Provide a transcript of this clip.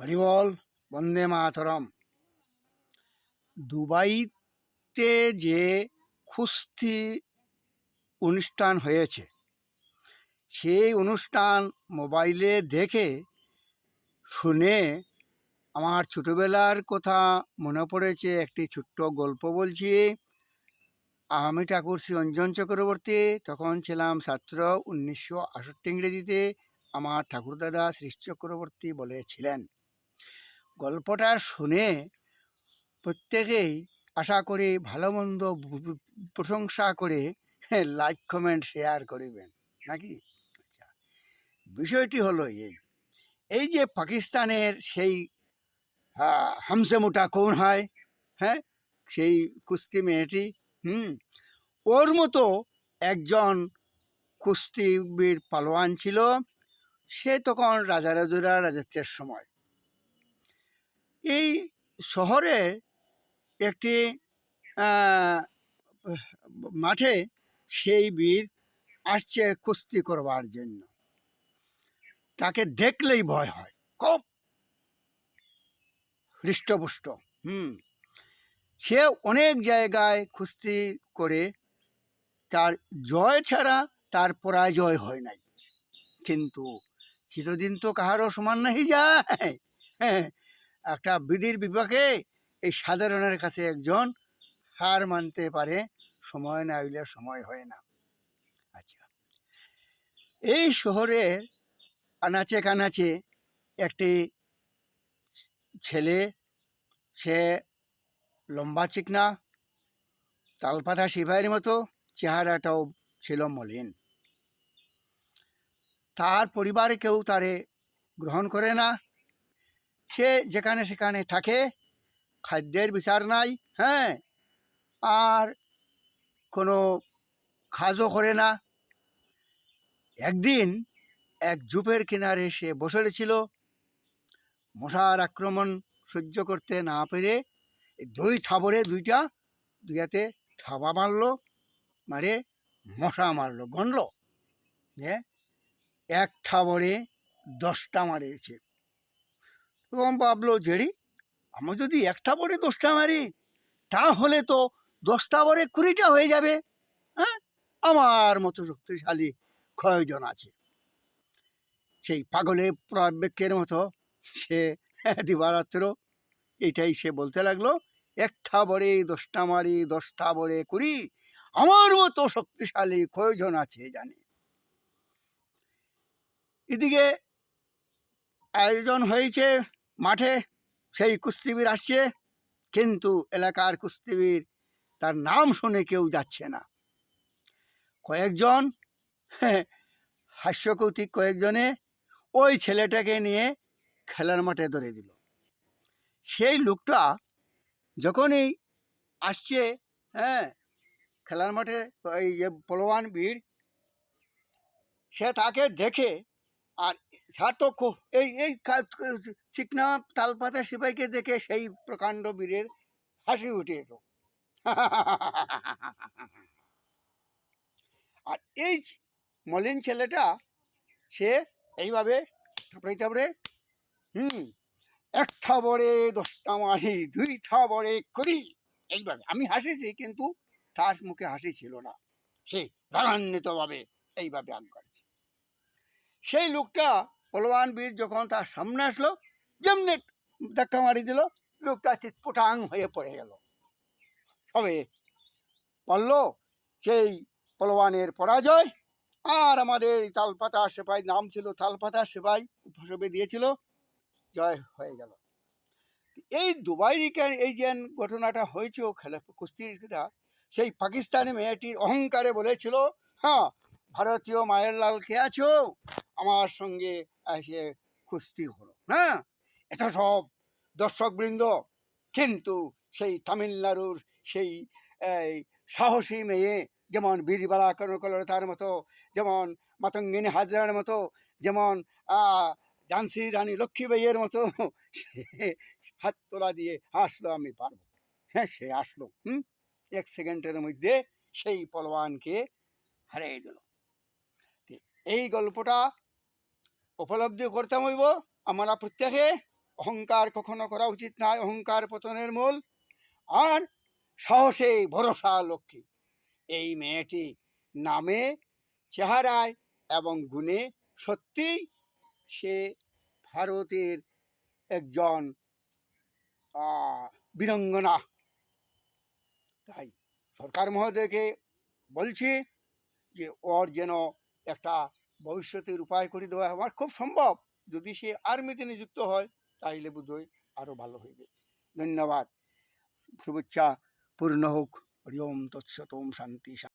হরিবল, বন্দে মাতরম। দুবাইতে যে কুস্তি অনুষ্ঠান হয়েছে, সেই অনুষ্ঠান মোবাইলে দেখে শুনে আমার ছোটোবেলার কথা মনে পড়েছে, একটি ছোট্ট গল্প বলছি। আমি ঠাকুর শ্রী অঞ্জন চক্রবর্তী, তখন ছিলাম ছাত্র, উনিশশো আষট্টি ইংরেজিতে। আমার ঠাকুরদাদা শ্রী চক্রবর্তী বলেছিলেন গল্পটা শুনে প্রত্যেকেই আশা করি ভালো মন্দ প্রশংসা করে লাইক কমেন্ট শেয়ার করিবেন। নাকি? আচ্ছা বিষয়টি হলো এই এই যে পাকিস্তানের সেই হামসে মোটা কোন হয় হ্যাঁ? সেই কুস্তি মেয়েটি, হুম? ওর মতো একজন কুস্তিবীর পালোয়ান ছিল। সে তখন রাজা রাজুরা রাজত্বের সময় এই শহরে একটি মাঠে সেই বীর আসছে কুস্তি করবার জন্য। তাকে দেখলেই ভয় হয়। খুব হৃষ্টপুষ্ট। হুম। সে অনেক জায়গায় কুস্তি করে তার জয় ছাড়া তার পরাজয় হয় নাই। কিন্তু চিরদিন তো কাহারও সমান নাহি যায়। হ্যাঁ একটা বিধির বিপাকে এই সাধারণের কাছে একজন হার মানতে পারে। সময় না হইলে সময় হয় না। আচ্ছা। এই শহরের আনাচে কানাচে একটি ছেলে, সে লম্বা চিকনা, তালপাতা সিপাহীর মতো, চেহারাটাও ছিল মলিন। তার পরিবারে কেউ তারে গ্রহণ করে না। সে যেখানে সেখানে থাকে খাদ্যের বিচার নাই হ্যাঁ? আর কোনো কাজও করে না। একদিন এক জুপের কিনারে সে বসে ছিল মশার আক্রমণ সহ্য করতে না পেরে দুই থাবরে দুইটা দুইয়াতে থাবা মারলো, মারে মশা মারলো গনলো যে এক থাবরে দশটা মারিয়েছে তখন ভাবলো জেড়ি? আমি যদি একটা থাবরে দশটা মারি, তাহলে তো দশ থাবরে কুড়িটা হয়ে যাবে। হ্যাঁ? আমার মতো শক্তিশালী কয়জন আছে? সেই পাগলে প্রবেকের মতো সে দিবারাত্র, এটাই সে বলতে লাগল, একটা থাবরে দশটা মারি দশ থাবরে কুড়ি, আমার মতো শক্তিশালী কয়জন আছে জানি? এদিকে আয়োজন হয়েছে মাঠে সেই কুস্তিবীর আসছে, কিন্তু এলাকার কুস্তিবীর তার নাম শুনে কেউ যাচ্ছে না। কয়েকজন, হাস্যকৌতিক কয়েকজনে ওই ছেলেটাকে নিয়ে খেলার মাঠে ধরে দিল। সেই লোকটা যখনই আসছে হ্যাঁ খেলার মাঠে এই যে পলোয়ান বীর, সে তাকে দেখে আর তার তো এই এই চিকনা তালপাতা সিপাইকে দেখে সেই প্রকাণ্ড বীরের হাসি উঠে এলো। আর এই মলিন ছেলেটা, সে এইভাবে থাপড়ে থাপড়ে, হুম, এক থাবরে দশটা মারি, দুই থাবরে করি। এইভাবে, আমি হাসিছি, কিন্তু তার মুখে হাসি ছিল না। সে রাগান্বিতভাবে এইভাবে আগ করছে সেই লোকটা বলবান বীর যখন তার সামনে আসলো, যেমনি ধাক্কা মারি দিল, লোকটা চিৎপটাং হয়ে পড়ে গেল। সবে বলল সেই পলওয়ানের পরাজয়, আর আমাদের তালপাতা সেপাই, নাম ছিল তালপাতা সেপাই উপসবে দিয়েছিল, জয় হয়ে গেল। এই দুবাই রিকার এই যে ঘটনাটা হয়েছে খেলা কুস্তিটা সেই পাকিস্তানি মেয়েটির অহংকারে বলেছিল হ্যাঁ ভারতীয় মায়ের লাল আছো। আমার সঙ্গে এসে কুস্তি হলো হ্যাঁ? এত সব দর্শকবৃন্দ, কিন্তু সেই তামিলনাড়ুর সেই সাহসী মেয়ে, যেমন বীরবালা কনকলতার মতো, যেমন মাতঙ্গিনী হাজরার মতো, যেমন ঝান্সি রানী লক্ষ্মীবাইয়ের মতো হাত তোলা দিয়ে আসলো আমি পারব। হ্যাঁ সে আসলো হুম? এক সেকেন্ডের মধ্যে সেই পলওয়ানকে হারিয়ে দিল। এই গল্পটা উপলব্ধি করতে হইব। আমরা প্রত্যেকে অহংকার কখনো করা উচিত নয়, অহংকার পতনের মূল। আর সাহসে ভরসা লক্ষ্মী। এই মেয়েটি নামে, চেহারায় এবং গুণে সত্যিই সে ভারতের একজন বীরাঙ্গনা। তাই সরকার মহোদয়কে বলছি যে ওর যেন একটা ভবিষ্যতের উপায় করে দেওয়া আমার খুব সম্ভব। যদি সে আর্মিতে নিযুক্ত হয়, তাইলে বোধহয় আরও ভালো হইবে। ধন্যবাদ। শুভেচ্ছা, পূর্ণ হোক। হরি ওম তৎসত ওম শান্তি।